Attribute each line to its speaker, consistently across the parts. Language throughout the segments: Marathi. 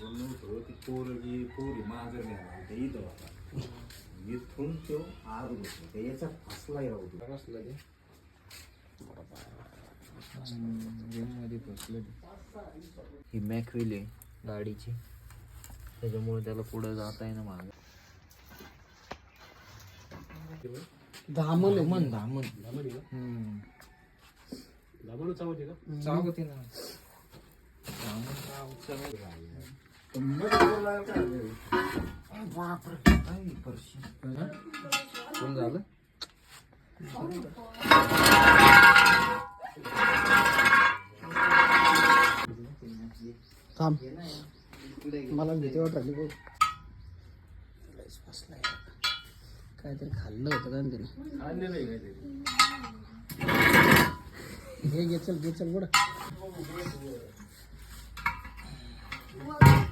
Speaker 1: म्हणून नव्हतं ती पोरगी पोरी न्यायला ते इथं होता इथून तो आग होतो ते फसला ते
Speaker 2: ही मॅकविल आहे गाडीची त्याच्यामुळे त्याला पुढे जाता येईना माग
Speaker 3: धामण आहे
Speaker 2: धामण धामण हम्म. चावते ना धामण का? उचल कोण झालं
Speaker 3: थांब. मला भीती वाटली बघ. काहीतरी खाल्लं होतं का
Speaker 1: तिने
Speaker 3: हे घे चल घे चल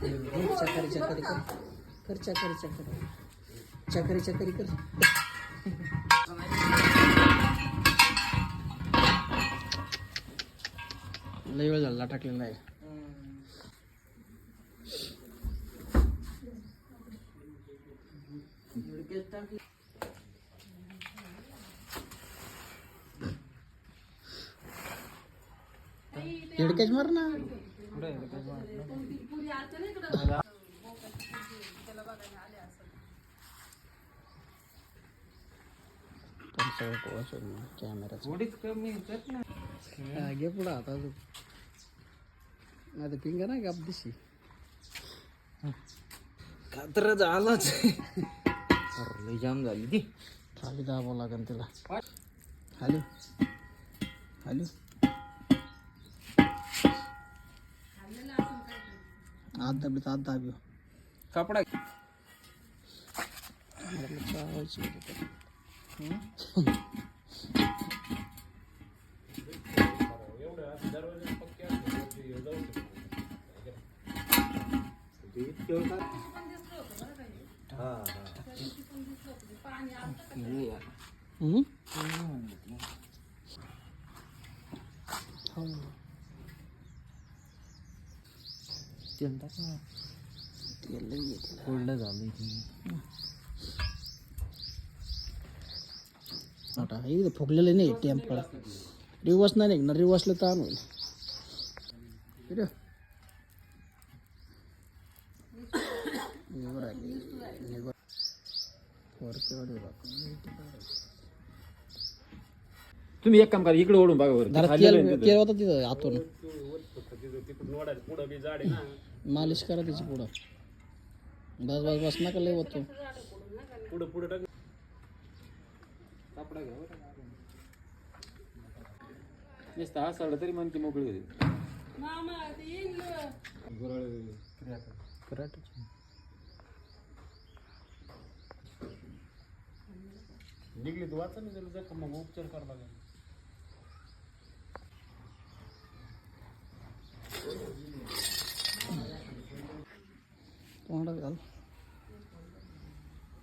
Speaker 3: चकारी चकारी कर कर चकारी चकारी चकारी चकारी कर लई वेळ झाला टाकलेला नाही हिडकेच मार ना. घे पुढं आता आता पिंगा नाही का दिशी
Speaker 2: खात्र झालंच. अरे लय जाम झाली ती.
Speaker 3: खाली दाबावं लागेल तिला. खाली खाली आत दाबली तर आत दाबी
Speaker 2: कपडा
Speaker 3: चावायची होती तर.
Speaker 1: ते इतक्या वेळ का- हा हा
Speaker 3: हम्म? हो.
Speaker 2: तेल टाक ना
Speaker 3: तेल.
Speaker 2: कोल्ड झाली ती.
Speaker 3: मोठा हे इथं फुगलेलं नाही टेम्पल रिवर्स नाही निघणार रिवर्सला ताण होईल.
Speaker 2: तुम्ही एक काम करा इकडे ओढून बघा बरं.
Speaker 3: तेल होतं तिथं आतून. मालिश करा त्याची पुढं. बस बस बस नका लय होतो
Speaker 2: नुसतं हा सडा तरी म्हणते मोकळी होती कराटे
Speaker 1: निघली तू वाचा ना त्याला जखम मग उपचार करावा लागेल.
Speaker 3: तोंडात घाल.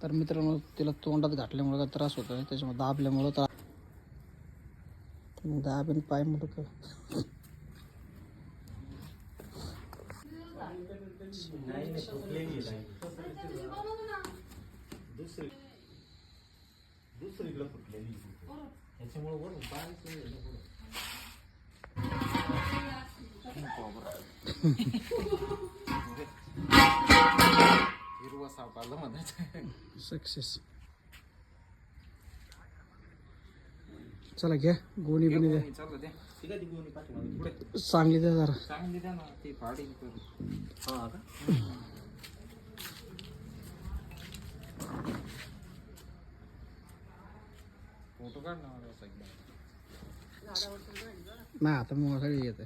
Speaker 3: तर मित्रांनो तिला तोंडात घातल्यामुळे काय त्रास होतोय त्याच्यामुळे दाबल्यामुळं त्रास. मग दाब आणि पाय
Speaker 1: दुसरी दुसरीकडे फुटलेली. त्याच्यामुळे
Speaker 2: म्हणायचं.
Speaker 3: सक्सेस चला घ्या गोणी बिणी द्या
Speaker 2: चालू द्या
Speaker 3: चांगली जरा.
Speaker 2: चांगली द्या ना ते
Speaker 1: हा
Speaker 2: फोटो काढ ना
Speaker 3: नाही आता मग येते